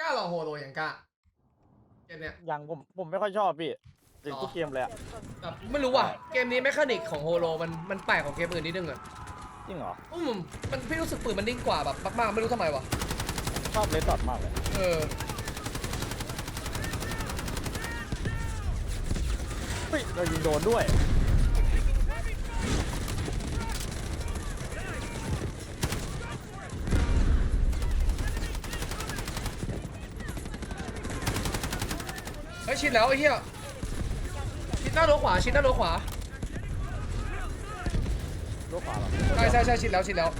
กล้าลองโฮโลอย่างกล้าเกมเนี้ย ยังผมผมไม่ค่อยชอบพี่ติดหรอทุกเกมเลยอะแบบไม่รู้ว่ะเกมนี้แมคานิกของโฮโลมันมันแปลกของเกมอื่นนิดนึงอะจริงเหรออืมมันพี่รู้สึกปืนมันนิ่งกว่าแบบมากๆไม่รู้ทำไมวะชอบเลดดอทมากเลยเออเฮ้ยเรายิงโดนด้วย ชิดแล้วไอ้เหี้ยชิดหน้ารั้วขวาชิดหน้ารั้วขวาลูกขวาเหรอใช่ใช่ใช่ชิดแล้วชิดแล้ว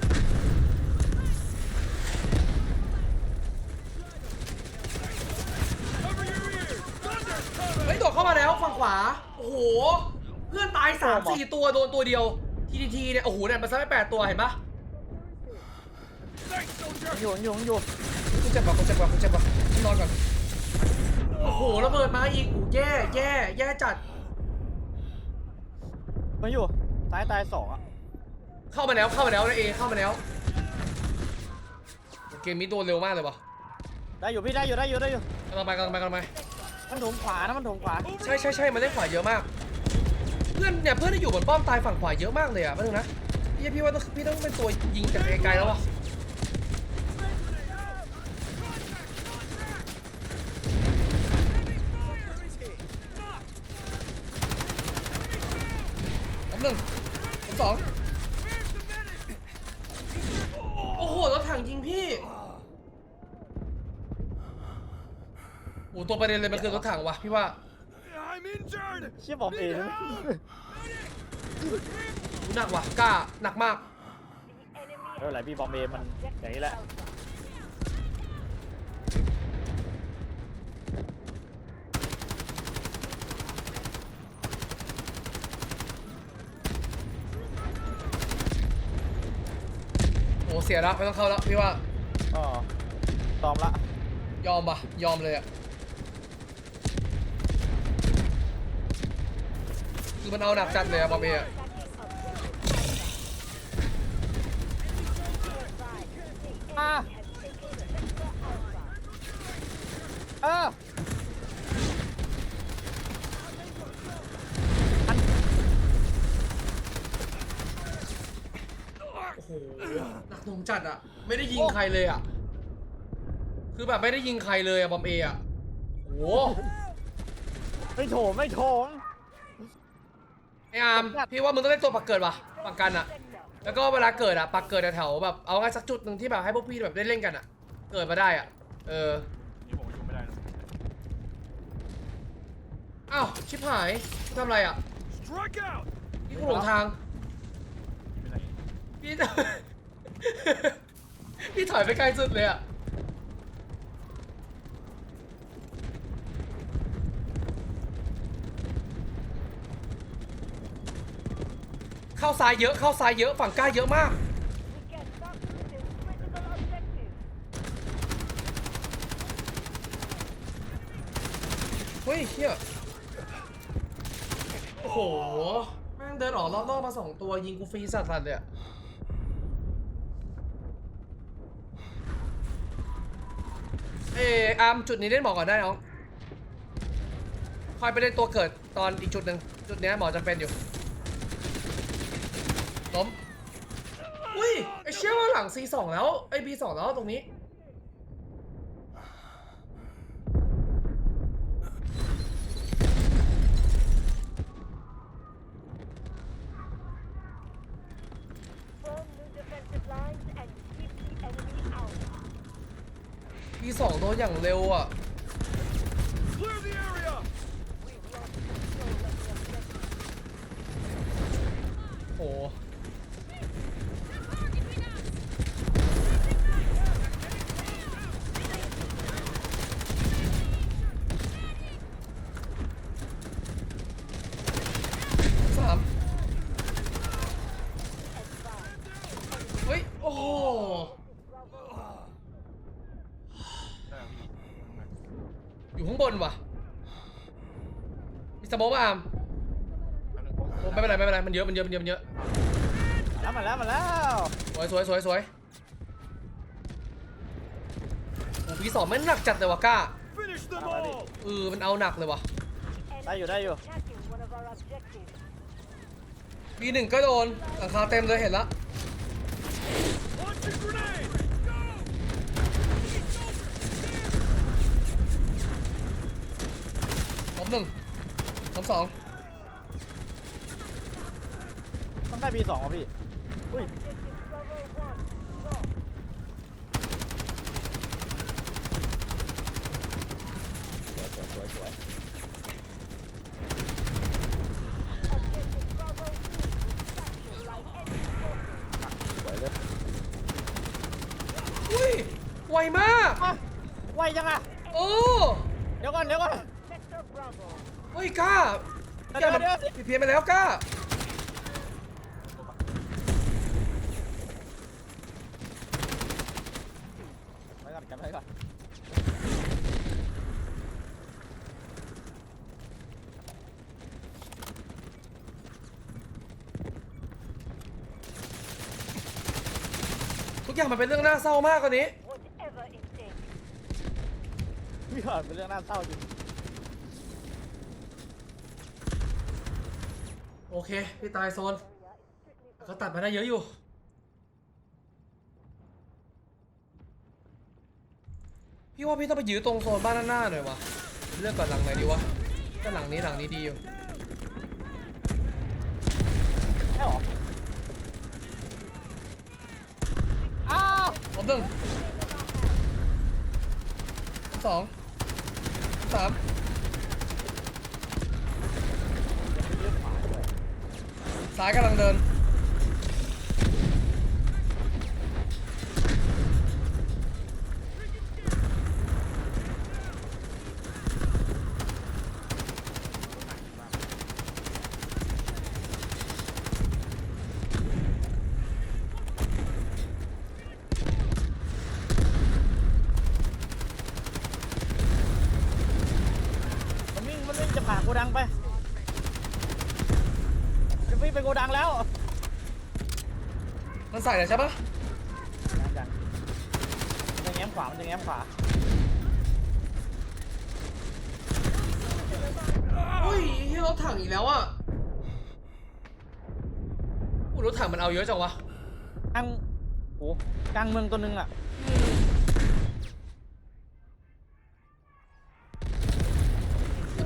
เฮ้ยโดดเข้ามาแล้วฝั่งขวาโอ้โหเพื่อนตายสามสี่ตัวโดนตัวเดียวทีทีทีเนี่ยโอ้โหเนี่ยมันซ้ำไปแปดตัวเห็นปะยังอยู่ยังอยู่ยังอยู่คุณเจ็บปะคุณเจ็บปะคุณเจ็บปะนอนก่อน โอ้โหระเบิดมาอีกโอ้โหแย่แย่แย่จัดยังอยู่ซ้ายตายสองอะเข้ามาแล้วเข้ามาแล้วนะเอเข้ามาแล้ว เกมนี้โดนเร็วมากเลยวะได้อยู่พี่ได้อยู่ได้อยู่ได้อยู่กำลังไปกำลังไปกำลังไปมันโถงขวานะมันโถงขวาใช่ใช่ใช่มันเล่นขวาเยอะมาก เพื่อนเนี่ยเพื่อนที่อยู่บนป้อมตายฝั่งขวาเยอะมากเลยอะมาดูนะพี่พี่ว่าต้องพี่ต้องเป็นตัวยิงจากไกลๆแล้ววะ หนึ่งผมสองโอ้โหรถถังยิงพี่โอ้ตัวประเด็นเลยมันคือรถถังวะพี่ว่า I'm injured! เชี่ยบอมเองหนักว่ะกล้าหนักมาก ไม่เป็นไรพี่บอมเองมันอย่างนี้แหละ สียแล้วไม่ต้องเข้าแล้วพี่ว่าอ๋อตอมละ ยอมปะยอมเลยอะคือมันเอาหนักจัดเลยอะบอมเบย์อะอะเออ โอ้โหหนักหน่วง จัดอะไม่ได้ยิงใครเลยอะคือแบบไม่ได้ยิงใครเลยอะบอมเบย์อะโอ้โหไม่โถมไม่โถมไออาร์มพี่ว่ามึงต้องเล่นตัวปักเกิดว่ะปักกันอะแล้วก็เวลาเกิดอะปักเกิดแถวๆแบบเอาไงสักจุดหนึ่งที่แบบให้พวกพี่แบบได้เล่นกันอะเกิดมาได้อะเออนี่ผมอยู่ไม่ได้นะอ้าวชิบหายทำอะไรอะ Strike out! พี่กูหลงทาง ไม่เป็นไรพี่ พี่ถอยไปไกลสุดเลยอะเข้าซ้ายเยอะเข้าซ้ายเยอะฝั่งกล้าเยอะมาก เฮ้ยเฮียโอ้โห แม่งเดินออกรอบนอกมาสองตัวยิงกูฟรีสัตว์เลยอะเอาร์มจุดนี้เล่นหมอก่อนได้น้องคอยไปเล่นตัวเกิดตอนอีกจุดหนึ่งจุดเนี้ยหมอจะเป็นอยู่ล้มอุ้ยไอเชี่ยว่าหลัง C2 แล้วไอ B2 แล้วตรงนี้ ปีสองโดนอย่างเร็วอะ Clear the area! โอ้โหสามเฮ้ย โอ้โห ได้ครับพี่ อยู่ข้างบนว่ะ มีสโมองป่ะอามอันนึงโอ้ไม่เป็นไรไม่เป็นไรมันเยอะมันเยอะมันเยอะมันเยอะมาแล้วมาแล้วมาแล้วสวยสวยสวยสวยโอ้ปีสองแม่งหนักจัดเลยวะก้า Finish them Alrighty. all! เออมันเอาหนักเลยวะได้อยู่ได้อยู่ Attacking one of our objectives. ปีหนึ่งก็โดนหลังคาเต็มเลยเห็นละ Launching grenade! Go! ล้มหนึ่ง ล้มสองต้องได้ปีสองอะพี่ อุ้ย Objective Bravo 1. Lost. สวยสวยสวยสวย Objective Bravo 2 is captured by enemy forces. สวยเลยอุ้ยไวมาก อะไวจังอะ โอ้ เดี๋ยวก่อนเดี๋ยวก่อน Sector Bravo. เฮ้ยกล้าเดี๋ยวแกมันเดี๋ยวผิดเพี้ยนไปแล้วกล้าไปก่อนกันไปก่อนทุกอย่างมันเป็นเรื่องน่าเศร้ามากกว่านี้ Whatever it takes. พี่ก่อนเป็นเรื่องน่าเศร้าจริง โอเค พี่ตายโซนแต่ก็ตัดมาได้เยอะอยู่ พี่ว่าพี่ต้องไปยื้อตรงโซนบ้านด้านหน้าหน่อยวะเลือกก่อนหลังไหนดีวะก็หลังนี้หลังนี้ดีอยู่ใช่หรออ้าวล้มหนึ่งล้มสองล้มสาม ซ้ายกำลังเดินมันวิ่งมันวิ่งจะผ่านโกดังไป จะวิ่งไปโกดังแล้ว มันใส่เลยใช่ปะยังยังมันจะแง้มขวา มันจะแง้มขวา อุ้ยเฮียรถถังอีกแล้วอะอู้รถถังมันเอาเยอะจังวะกลางโอ้กลางเมืองตัวหนึงอะ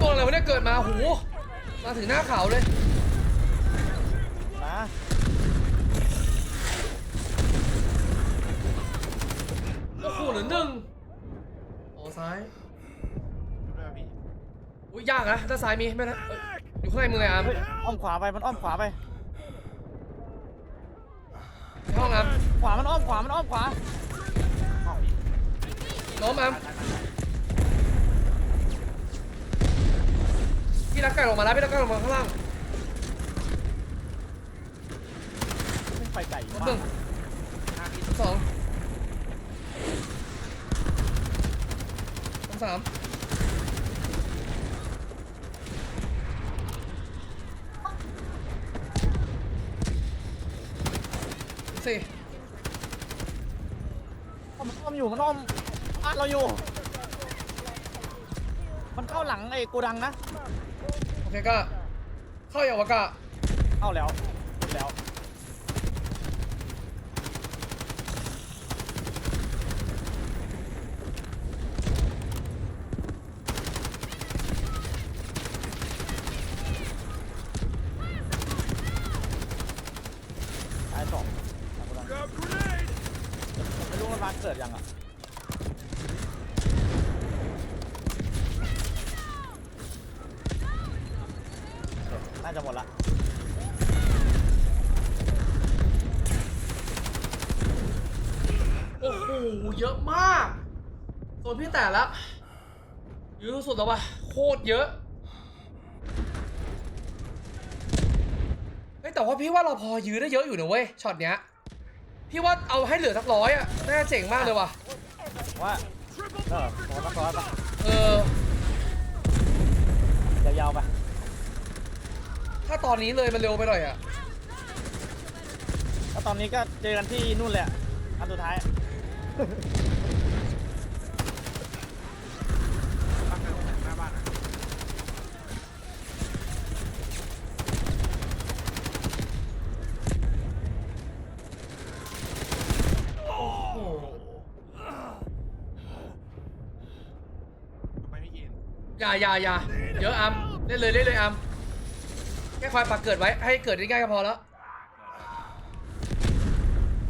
ตัวอะไรวะเนี่ยเกิดมาโหมาถึงหน้าเขาเลยนะ โอ้โหเหลือหนึ่งโอ้ซ้ายดูด้วยพี่อุ้ยยากนะด้านซ้ายมีไม่นะเอ้ยอยู่ข้างในมือไงอาร์มเฮ้ยอ้อมขวาไปมันอ้อมขวาไป ในห้องอาร์มขวามันอ้อมขวามันอ้อมขวาล้มอาร์มพี่รักไก่ลงมาแล้วพี่รักไก่ลงมาข้างล่างขึ้นไปไก่ล้มมาหนึ่งกล้มสองล้ม สามล้มสี่มันอ้อมอยู่มันอ้อมบ้านเราอยู่ มันเข้าหลังไอ้โกดังนะ โอเคก็เข้าอย่างวะกะเข้าแล้วขึ้นแล้ว ตายสองตายโกดัง Grab grenade! ไม่รู้มันมาเกิดยังอะ โอเคน่า จะหมดละโอ้โห เยอะมากโซนพี่แต่ละเยอะสุดแล้ววะโคตรเยอะเฮ้ยแต่ว่าพี่ว่าเราพอยื้อได้เยอะอยู่นะเว้ย ช็อตเนี้ย พี่ว่าเอาให้เหลือสักร้อยอะน่าเจ๋งมากเลยว่ะ ว่าเออโหนักร้อยปะเออ ยาวๆไป ก็ตอนนี้เลยมันเร็วไปหน่อยอะก็ตอนนี้ก็เจอกันที่นู่นแหละอันสุดท้ายอย่าอย่าอย่าเยอะอัมเล่นเลยเล่นเลยอัม แค่คอยปักเกิดไว้ให้เกิดได้ง่ายก็พอแล้ว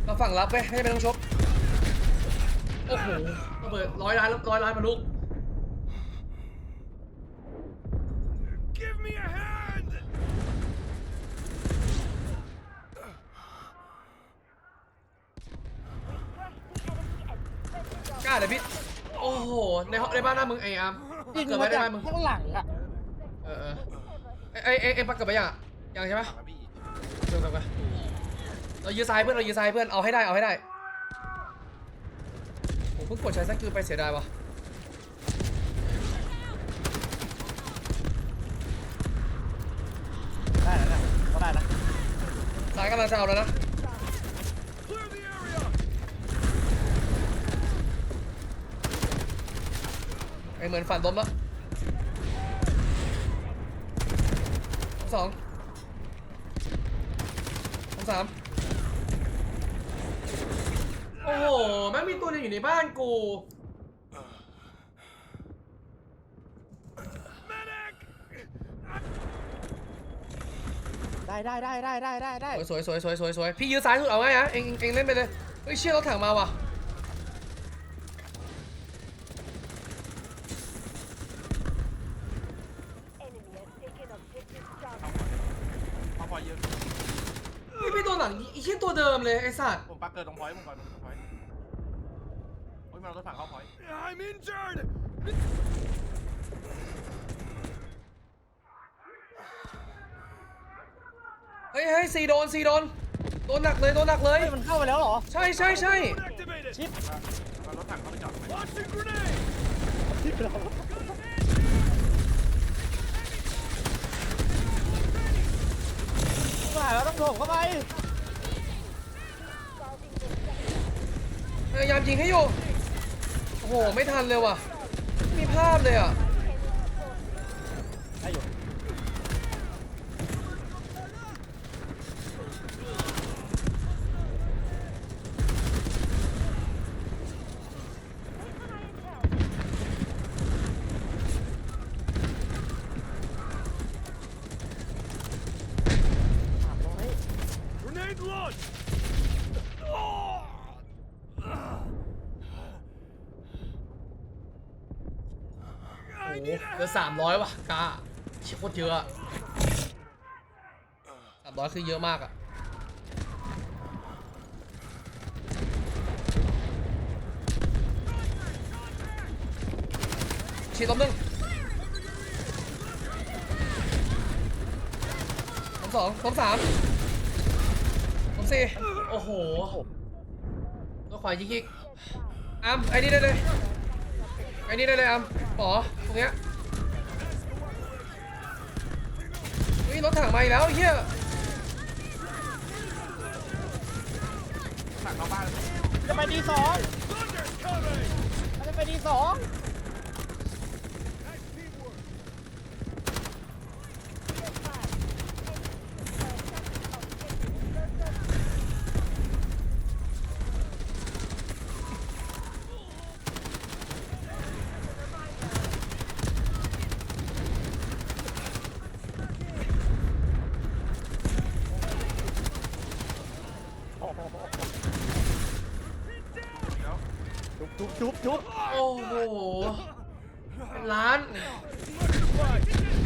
เราฝั่งรับไว้ให้ไม่ต้องชกโอ้โหระเบิดร้อยล้านร้อยล้านมาลูก Give me a hand! We crushed the enemy and defended our กล้าเลยพี่ โอ้โห ในห้องในบ้านหน้ามึงไอ้อัมยิงเกิดมาไว้ได้จากไหมมึง ข้างหลังอะเออเออ ไอ้ไอ้ไอ้ปักเกิดไปยังอะยังใช่ไหมฝั่งละพี่เดินไปเรายื้อซ้ายเพื่อนเรายื้อซ้ายเพื่อนเอาให้ได้เอาให้ได้โอ้เพิ่งกดใช้สกิลไปเสียดายวะได้แล้วนะก็ได้นะซ้ายกำลังจะเอาแล้วนะ Clear the area! ไอ้เหมือนฝันล้มแล้ว สองสามโอ้โหแม่งมีตัวหนึงอยู่ในบ้านกู Medic! ได้ได้ได้ได้ได้ได้ได้สวยสวยสวยสวยสวยพี่ยื้อซ้ายสุดเอาไงอะเองเองเองเล่นไปเลยเฮ้ยเชี่ยรถถังมาว่ะ enemy has taken objective Charlie. เอาพอยเยอะ นี่ พี่ตัวหลังไอ้เชี่ยตัวเดิมเลยไอ้สัตว์ผมปักเกิดตรงพอยต์ผมก่อนตรงพอยต์โอ้ยมันเอารถถังเข้าพอยต์ I'm injured! เฮ้ยเฮ้ยซีโดนซีโดนโดนหนักเลยโดนหนักเลย เฮ้ยมันเข้าไปแล้วเหรอ ใช่ใช่ใช่ Activated! ชิปเอารถถังเข้าไปจอดไว้ Launching grenade! ชิปแล้วมาแล้วต้องโถมเข้าไป พยายามยิงให้อยู่ โอ้โห ไม่ทันเลยว่ะ มีภาพเลยอะ ได้อยู่ ถามตรงนี้ Grenade launched! โอ้โห เหลือสามร้อยว่ะกาเชี่ยโคตรเยอะอะสามร้อยคือเยอะมากอะฉีดล้มหนึ่งล้มสองล้มสามล้มสี่โอ้โหตัวขวายิกๆอัมไอ้นี่ได้เลยไอ้นี่ได้เลยอัมป๋อตรง เนี้ยเฮ้ยรถถังมาอีกแล้วเฮียถังเข้าบ้านจะไปดีสองจะไปดีสอง Nice teamwork! แล้ว จุ๊บจุ๊บจุ๊บจุ๊บ โอ้โหเป็นล้าน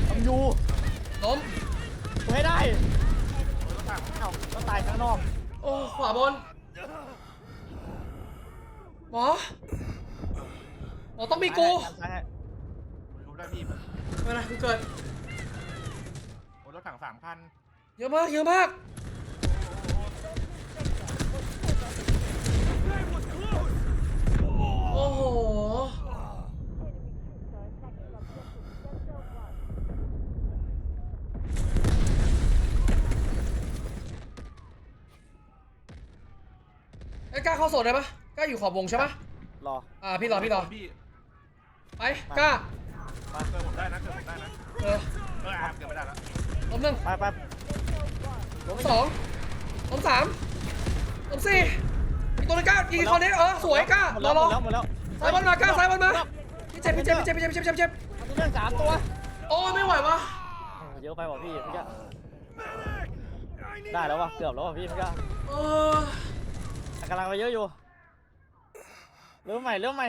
ทำอยู่ ล้ม กูให้ได้ รถถัง เอ้าต้องตายข้างนอก โอ้ขวาบนหมอ หมอต้องมีกูซ้ายให้ผมรู้ได้พี่ไม่เป็นไรกูเกิด โอ้ยรถถังสามคันเยอะมากเยอะมาก That was close! โอ้โหไอ้ยกล้าเข้าโซนได้ปะกล้าอยู่ขอบวงใช่ปะรอ อ่าพี่รอพี่รอ พี่ ไปกล้ามาเกิดผมได้นะเกิดผมได้นะเออเอออาร์มเกิดไม่ได้แล้วล้มหนึ่งไปไปล้มสองล้มสามล้มสี่อีกตัวหนึงกล้ายิงคอนเนตเออสวยกล้าหมดรอแล้วรอหมดแล้วหมดแล้วซ้ายบอลมากล้าซ้ายบอลมาพี่เจ็บพี่เจ็บพี่เจ็บพี่เจ็บพี่เจ็บพี่เจ็บเรื่องสามตัวโอ้ไม่ไหววะโอ้เยอะไปว่ะพี่เมื่อกี้ได้แล้วว่ะเกือบแล้วว่ะพี่เมื่อกี้เออแต่กำลังไปเยอะอยู่เริ่มใหม่เริ่มใหม่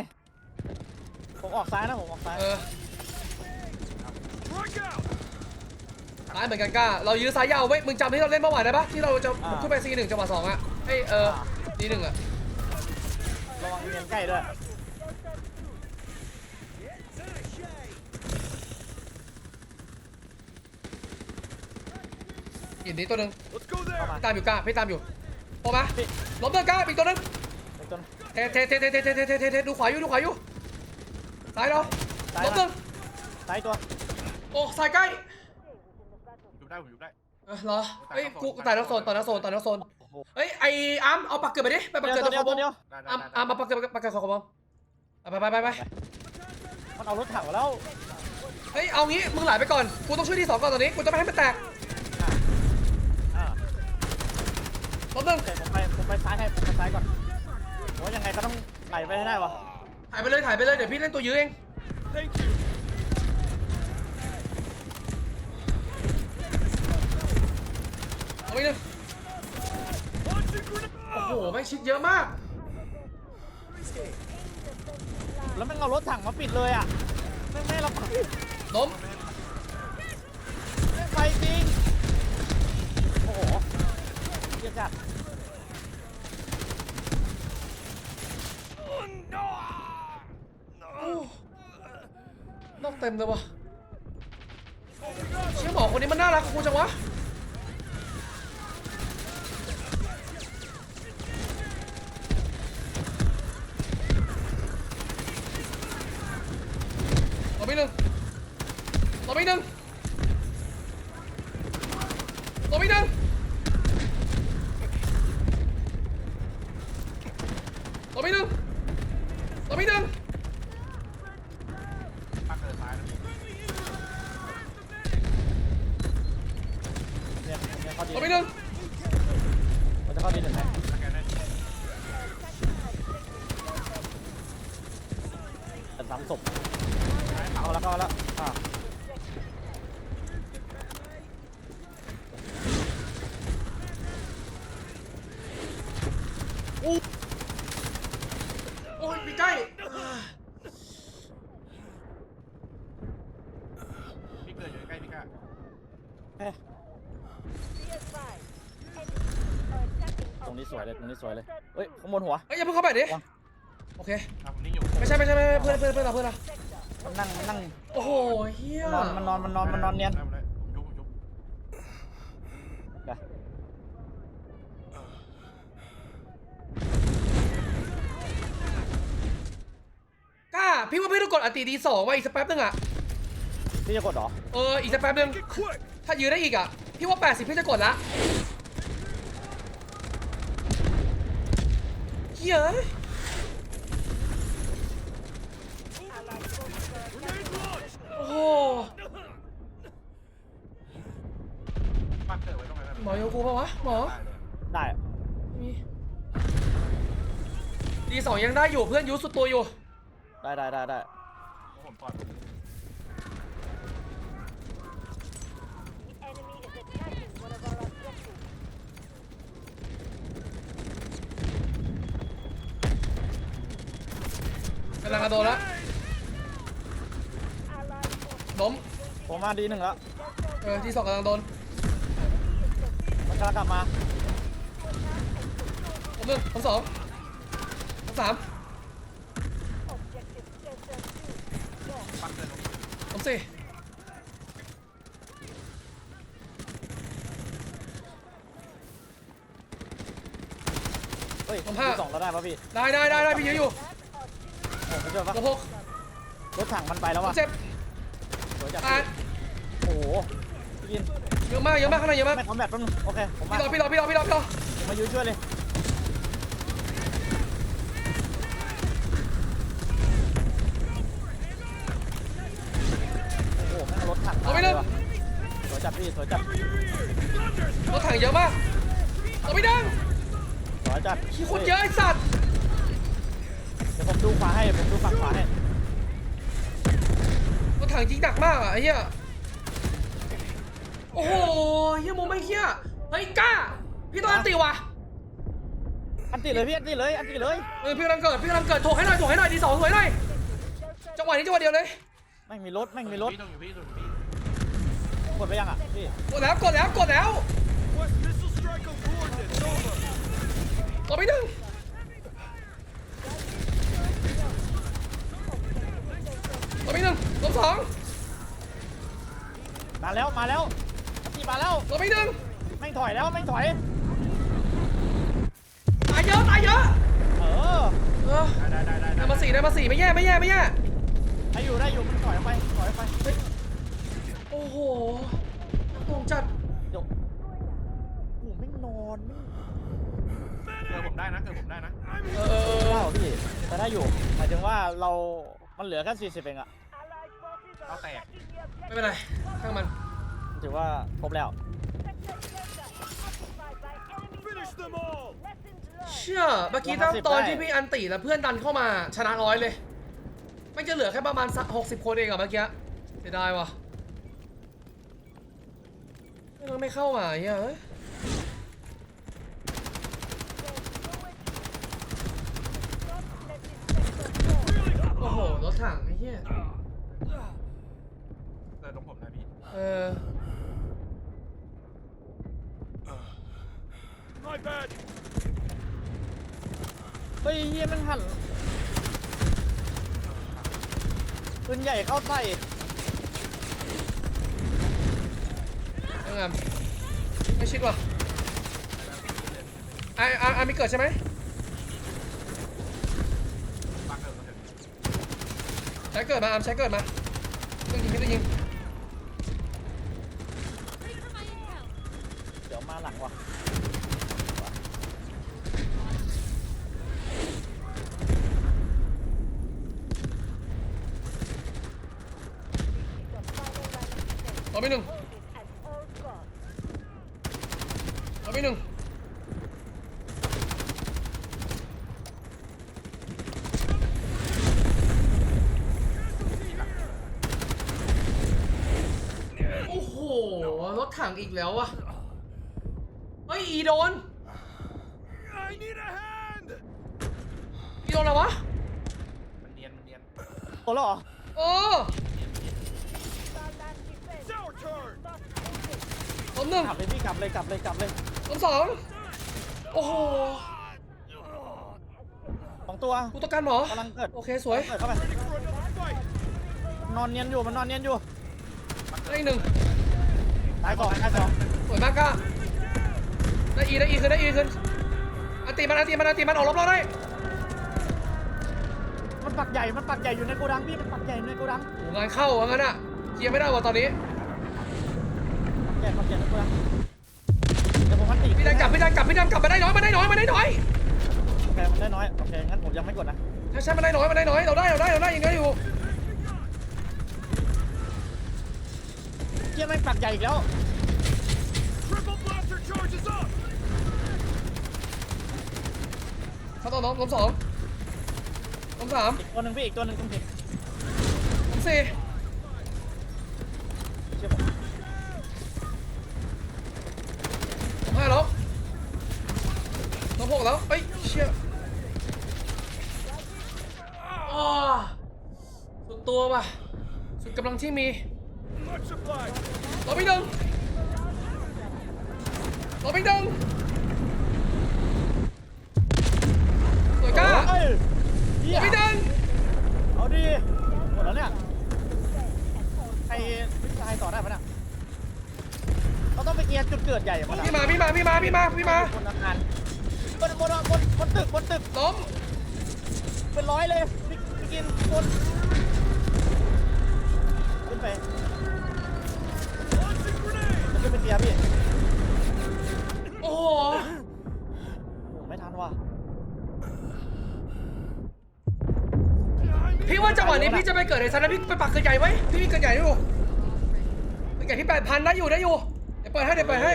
ผมออกซ้ายนะผมออกซ้ายเออซ้ายเหมือนกันกล้า เรายื้อซ้ายยาวไว้ยมึงจำที่เราเล่นเมื่อวานได้ปะที่เราจะบุกขึ้นไปซีหนึ่งจังหวะสองอะเอ้ยเออซีหนึ่งอะระวังเนียนใกล้ด้วยหินนี้ตัวหนึ่งเข้ามาพี่ตามอยู่กล้าพี่ตามอยู่พอมาล้มเดินกล้าอีกตัวหนึงเป็นต้นเทเทเทเทเทเทเทเทเทเทดูขวาอยู่ดูขวาอยู่ ซ้ายเราซ้าย ล้มหนึ่งซ้ายตัวโอ้ซ้ายใกล้อยู่ได้ผมอยู่ได้ เออเหรอเอ้ยกูตายนักโซนตายนักโซนตายนักโซนโอ้โหเอ้ยไออาร์มเอาปักเกิดไปดิไปปักเดียวเกิดตัตัววเดีขยวอบตัวมเดียวอาร์มอาร์มมาปักเกิดปักเกิดขอบมไปไปไปไปไปมันเอารถถังมาแล้วเฮ้ยเอางี้มึงไหลไปก่อนกูต้องช่วยที่สองก่อนตอนนี้กูจะไม่ให้มันแตกอ่าล้มหนึ่งโอเคผมไปผมไปซ้ายให้ผมไปซ้ายก่อนผมว่ายังไงก็ต้องไหลไปให้ได้วะ ถ่ายไปเลยถ่ายไปเลยเดี๋ยวพี่เล่นตัวยื้อเองเอาไปหนึ่งโอ้โหแม่งชิดเยอะมาก แล้วมันเอารถถังมาปิดเลยอะไม่ไม่ให้เราไปล้ม ไม่ไปจริง โอ้โหเยี่ยจัด โอ้ นอกเต็มเลยวะเชื่อหมอคนนี้มันน่ารักกูจังวะต่อไปหนึ่งต่อไปหนึ่งต่อไปหนึ่งต่อไปหนึ่งต่อไปหนึ่ง ปักเกิดซ้ายนะ เนี่ยเนี่ยเข้าดี ต่อไปหนึ่ง มันจะเข้าดีหนึ่งไหม สแกนได้ เป็นสามศพเอาแล้วเข้าแล้วอ่า โอ้ยมีใกล้พี่เกิดอยู่ใกล้พี่ก้าเอ๊ะ Be advised. Enemies are attacking ตรงนี้สวยเลยตรงนี้สวยเลยเฮ้ยข้างบนหัวเฮ้ยอย่าเพิ่งเข้าไปดิวางโอเค อะผมนิ่งอยู่ไม่ใช่ไม่ใช่ไม่ใช่เพื่อนเพื่อนเพื่อนเราเพื่อนเรามันนั่งมันนั่งโอ้โหเฮียนอนมันนอนมันนอนมันนอนเนียน ได้ได้ผมยุบผมยุบ ไป กล้าพี่ว่าพี่ต้องกดอันตีดีสองไว้อีกสักแป๊บนึงอะพี่จะกดเหรอเอออีกสักแป๊บนึงถ้ายืนได้อีกอะพี่ว่า 80 พี่จะกดละเฮ้ยโอ้โหปักเกิดไว้ตรงไหนหมอโยกูปะวะหมอได้เลยได้มีดีสองยังได้อยู่เพื่อนยูสุดตัวอยู่ ได้ได้ได้ได้ผมปลอด The enemy is attacking one of our objectives. กำลังกระโดดแล้ว Allied forces ล้ม ผมมาดีหนึ่งแล้วเออที่สองกำลังโดน มันกำลังกลับมาล้มหนึ่งล้มสองล้มสาม objective center two. ปักเกิดลง ล้ม สี่เฮ้ยผมห้าสองแล้วได้ป่ะพี่ได้ได้ได้ได้พี่ยื้ออยู่โอ้ไม่ช่วยปะล้มหกรถถังมันไปแล้วล้ว่ะมเจ็ดสวยจัดแปดโอ้โหพี่ยินเยอะมากเยอะมากข้างในเยอะมาก แม่คอมแบทแป๊บนึงโอเคผมมาพี่รอพี่รอพี่รอพี่รอพี่รอ ผมมายืนช่วยเลยโอ้โหแม่งรถถัง เอาไปหนึ่ง ว่ะสวยจัด พี่สวยจัดรถถังเยอะมากเอาไปดังสวยจัดขี้คนเยอะไอ้สัตว์เดี๋ยวผมดูขวาให้ผมดูฝั่งขวาให้รถถังยิงหนักมากอะไอ้เหี้ยโอ้โหเหี้ยโมไม่เหี้ยเฮ้ยกล้า พี่ต้องอันติว่ะอันติเลยพี่อันติเลยอันติเลยเออพี่กำลังเกิดพี่กำลังเกิดโถให้หน่อยโถให้หน่อยดีสองสวยหน่อยจังหวะนี้จังหวะเดียวเลยแม่งมีรถแม่งมีรถ พี่ต้องอยู่พี่ต้องอยู่พี่ กดไปยังอะพี่กดแล้วกดแล้วกดแล้ว West missile strike on coordinates over ต่อไปหนึ่งต่อไปหนึ่งลบสองมาแล้วมาแล้วอันติมาแล้วต่อไปหนึ่งแม่งถอยแล้วแม่งถอยตายเยอะตายเยอะเออเออได้ได้ได้ได้มาสี่ได้มาสี่ไม่แย่ไม่แย่ไม่แย่ได้อยู่ได้อยู่มันถอยออกไปถอยออกไป เฮ้โอ้โหตรงจัดเดี๋ยวโอ้โหแม่งนอนแม่งเกิดผมได้นะเกิดผมได้นะเออเออเออเล่าพี่แต่ได้อยู่หมายถึงว่าเรามันเหลือแค่40เองอะ Allied forces are I'll take it. attacking the ไม่เป็นไรช่างมันถือว่าครบแล้วเชื่อเมื่อกี้ตอนตอนที่พี่อันติแล้วเพื่อนดันเข้ามาชนะร้อยเลยไม่จะเหลือแค่ประมาณสักหกสิบคนเองอะเมื่อกี้เสียดายว่ะ ไม่งั้นไม่เข้ามาเฮ้ยเอ้ย Don't let this sector fall. โอ้โห รถถังไอ้เหี้ยเกิดตรงผมนะพี่ เออ My bad เฮ้ยเฮียแมันหันปืนใหญ่เข้าใส่ ยังไงไม่ชิดว่ะไอ้ไอ้ไอ้มีเกิดใช่ไหมปักเกิดมาใช้เกิดมาอามใช้เกิดมาต้องยิงไม่ต้องยิง เดี๋ยวมาหลังว่ะ ต่อไปหนึ่ง At all costs. ต่อไปหนึ่งโอ้โห รถถังอีกแล้ววะเฮ้ย อีโดน I need a hand อีโดนอะไรวะ มันเนียนมันเนียน โอ้แล้วเหรอ เออ Starland defense. It's our turn Must hold it. ล้มหนึ่ง กลับเลยพี่กลับเลยกลับเลยกลับเลยล้มสองโอ้โหสองตัวกูต้องการหมอกำลังเกิดโอเคสวยเกิดเข้าไป Ready for another fight นอนเนียนอยู่มันนอนเนียนอยู่ได้อีกหนึ่งตายสองตายสองสวยมากก้าได้อีได้อีขึ้นได้อีขึ้นอันตีมันอันตีมันอันตีมันออกรอบเราได้มันปักใหญ่มันปักใหญ่อยู่ในโกดังพี่มันปักใหญ่อยู่ในโกดังโหงานเข้าว่างั้นอะเคลียร์ไม่ได้ว่ะตอนนี้ ปักใหญ่ปักใหญ่ในโกดังเดี๋ยวผมมันตีพี่ดันกลับพี่ดันกลับพี่ดันกลับมาได้น้อยมาได้น้อยมาได้น้อยโอเคมันได้น้อยโอเคงั้นผมยังไม่กดนะใช่ใช่มาได้น้อยมาได้น้อยเราได้เราได้เราได้ยังไงอยู่เฮียไม่งปักใหญ่อีกแล้ว Triple blaster charges up เขาต้องน้องล้มสองล้มสามอีกตัวหนึ่งพี่อีกตัวหนึ่งคุณผิดล้มสี่ ห้าแล้วล้มหกแล้วเอ้ยเชี่ยสุดตัวว่ะ สุดกำลังที่มี Much obliged ล้มอีกหนึ่งล้มอีกหนึ่งสวยก้าเฮ้ยเฮียล้มอีกหนึ่งเอาดีหมดแล้วเนี่ย ใครวิจัยต่อได้ปะเนี่ย เราต้องไปเกียร์จุดเกิดใหญ่มาพี่มาพี่มาพี่มาพี่มาพี่มาบนอาคารบนบนบนบนตึกบนตึกล้มเป็นร้อยเลยพี่พี่กินบนขึ้นไป Launching grenade จะขึ้นไปเกียร์พี่โอ้โหโอ้ไม่ทันว่ะพี่ว่าจังหวะนี้พี่จะไปเกิดในซันแล้วพี่ไปปักเกิดใหญ่ไว้พี่มีเกิดใหญ่อยู่เกิดใหญ่ที่แปดพันได้อยู่ได้อยู่ เดี๋ยวเปิดให้เดี๋ยวเปิดให้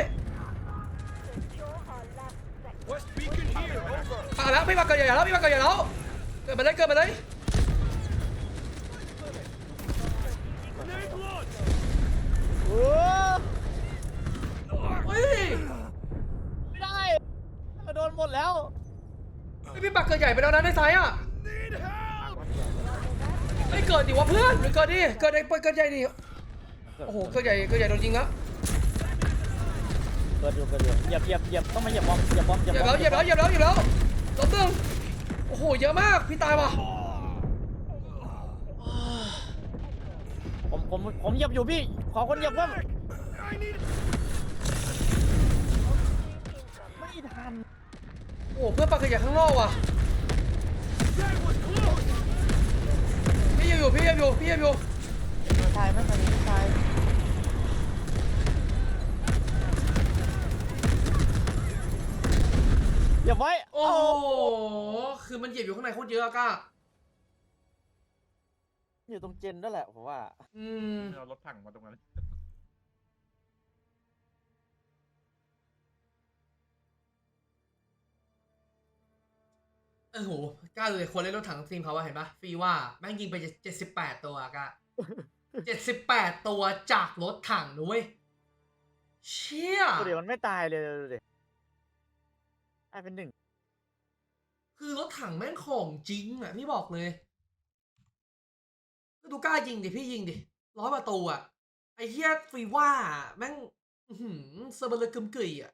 Secure our last sector. West beacon here over ปักแล้วพี่ปักเกิดใหญ่แล้วพี่ปักเกิดใหญ่แล้วเกิดมาเลยเกิดมาเลยโอ้เฮ้ยไม่ได้โดนหมดแล้วไอพี่ปักเกิดใหญ่ไปแล้วนะในซ้ายอะเฮ้ยเกิดดิวะเพื่อนเกิดดิเกิดไอ้เกิดใหญ่ดิโอ้โหเกิดใหญ่เกิดใหญ่โดนยิงแล้ว เกิดอยู่เกิดอยู่เหยียบเหยียบเหยียบต้องมาเหยียบบอมเหยียบบอมเหยีเหยยีบยบบอแล้วมเหยียบแล้วเหยียบแล้วเหยียบแล้วลบตึงโอ้โหเยอะมากพี่ตายว่ะผมผมผมเหยียบอยู่พี่ ขอคนเหยียบเพิ่มไม่ทันโอ้โหเพื่อนปักเกิดใหญ่ข้างนอกว่ะพี่ยังอยู่พี่ยังอยู่พี่ยังอยู่ไม่ตายไม่ตายไม่ตาย เหยียบไว้โอ้โหคือมันเหยียบอยู่ข้างในโคตรเยอะอะก้าอยู่ตรงเจนนั่นแหละผมว่า อืมเอารถถังมาตรงนั้นเออโหกล้าดูเลยคนเล่นรถถังทีมเขาว่าเห็นปะฟรีว่าแม่งยิงไปเจ็ดสิบแปดตัวอะกล้าเจ็ดสิบแปดตัวจากรถถังนุ้ยเชี่ย ดูดิมันไม่ตายเลยดูดิ ตายเป็นหนึ่ง คือรถถังแม่งของจริงอะพี่บอกเลยก็ดูกล้ายิงดิพี่ยิงดิร้อยประตูอะ ไอ้เฮียฟรีว่าแม่งอื้อหือเซอร์เบลกึมกึ่ยอะ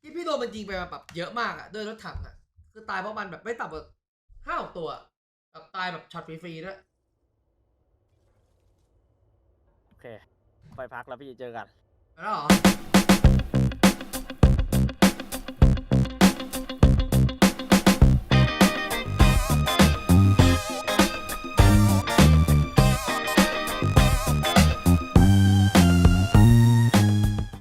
ที่พี่โดนมันยิงไปแบบเยอะมากอะด้วยรถถังอะคือตายเพราะมันแบบไม่ต่ำกว่าห้าหกตัวแบบตายแบบช็อตฟรีๆด้วยโอเค ไปพักแล้วพี่เจอกัน Bravo.